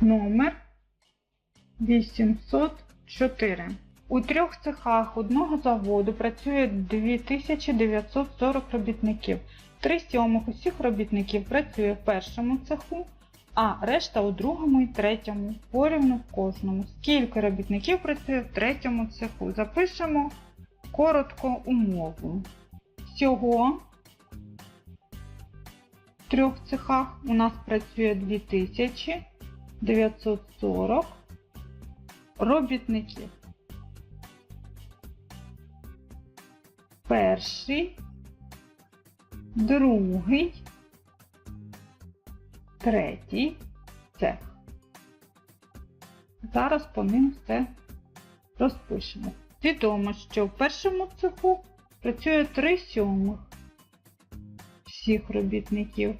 номер 804. У трьох цехах одного заводу працює 2940 робітників. Три сьомих усіх робітників працює в першому цеху, а решта у другому і третьому, порівну в кожному. Скільки робітників працює в третьому цеху? Запишемо коротко умову. Всього в трьох цехах у нас працює 2940 робітників. Перший, другий, третій цех. Зараз по ним все розпишемо. Відомо, що в першому цеху працює 3 сьомих всіх робітників.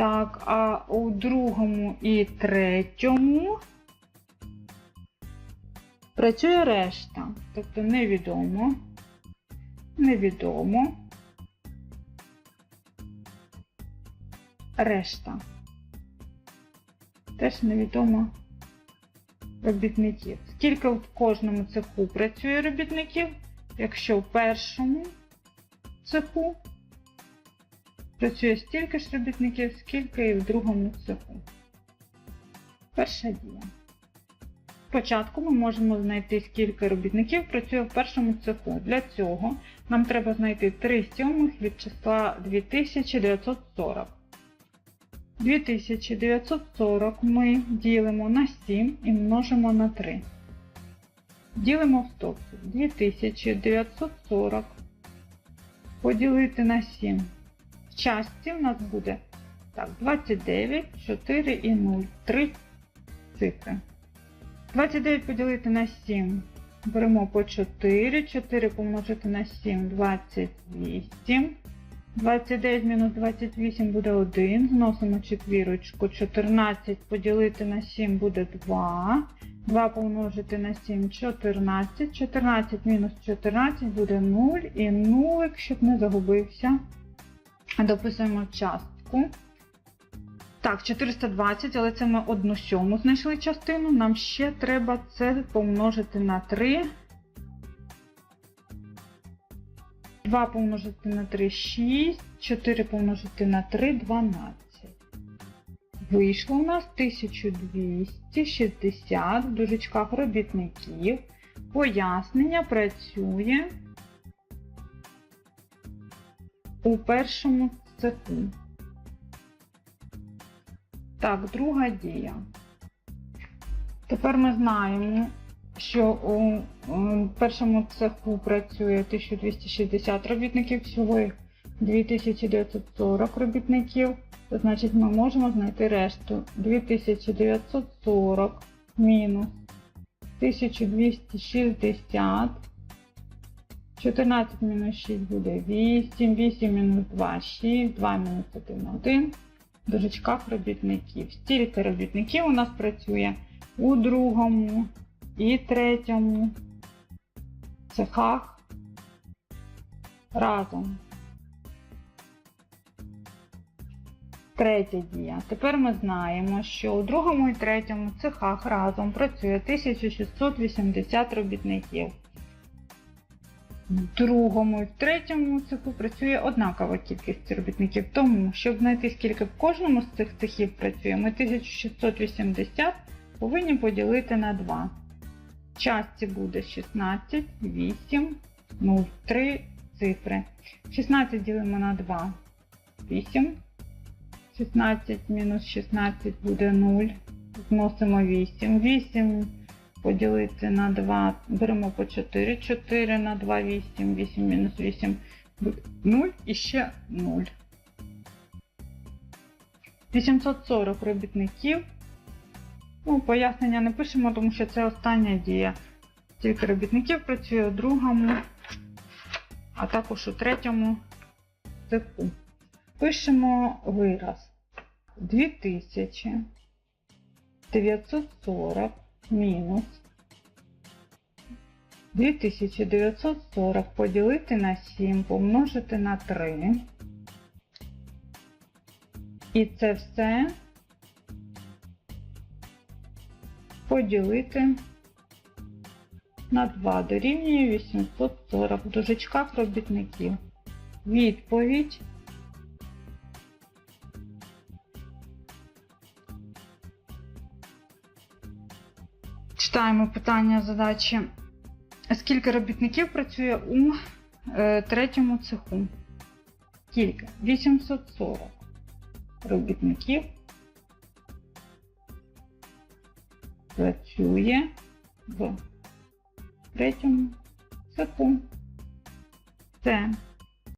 Так, а у другому і третьому працює решта. Тобто невідомо. Невідомо. Решта. Теж невідомо робітників. Скільки в кожному цеху працює робітників? Якщо в першому цеху працює стільки ж робітників, скільки і в другому цеху. Перша дія. Спочатку ми можемо знайти, скільки робітників працює в першому цеху. Для цього нам треба знайти 3 сьомих від числа 2940. 2940 ми ділимо на 7 і множимо на 3. Ділимо в стовпці. 2940 поділити на 7. Часті у нас буде так, 29, 4 і 0. 3 цифри. 29 поділити на 7. Беремо по 4. 4 помножити на 7 28. 29 мінус 28 буде 1. Зносимо четвірочку. 14 поділити на 7 буде 2. 2 помножити на 7 14. 14 мінус 14 буде 0. І 0, щоб не загубився. Дописуємо частку. Так, 420, але це ми одну сьому знайшли частину. Нам ще треба це помножити на 3. 2 помножити на 3 6, 4 помножити на 3 12. Вийшло у нас 1260 в дужечках робітників. Пояснення працює у першому цеху. Так, друга дія. Тепер ми знаємо, що у першому цеху працює 1260 робітників, всього 2940 робітників. Значить ми можемо знайти решту 2940 мінус 1260. 14 мінус 6 буде 8, 8 мінус 2 6, 2 мінус 1 1 в дужечках робітників. Стільки робітників у нас працює у другому і третьому цехах разом. Третя дія. Тепер ми знаємо, що у другому і третьому цехах разом працює 1680 робітників. В другому і в третьому цеху працює однакова кількість робітників, тому, щоб знайти скільки в кожному з цих цехів працює, ми 1680 повинні поділити на 2. В часті буде 16, 8, 0, 3 цифри. 16 ділимо на 2, 8. 16 мінус 16 буде 0. Зносимо 8. 8 поділити на 2, беремо по 4, 4 на 2, 8, 8 мінус 8 0 і ще 0. 840 робітників. Ну, пояснення не пишемо, тому що це остання дія. Тільки робітників працює у другому, а також у третьому цеху. Пишемо вираз 2940 мінус 2940 поділити на 7, помножити на 3. І це все поділити на 2 дорівнює 840 в дужечках робітників. Відповідь Читаємо питання задачі. Скільки робітників працює у е, третьому цеху? Скільки? 840 робітників працює в третьому цеху. Це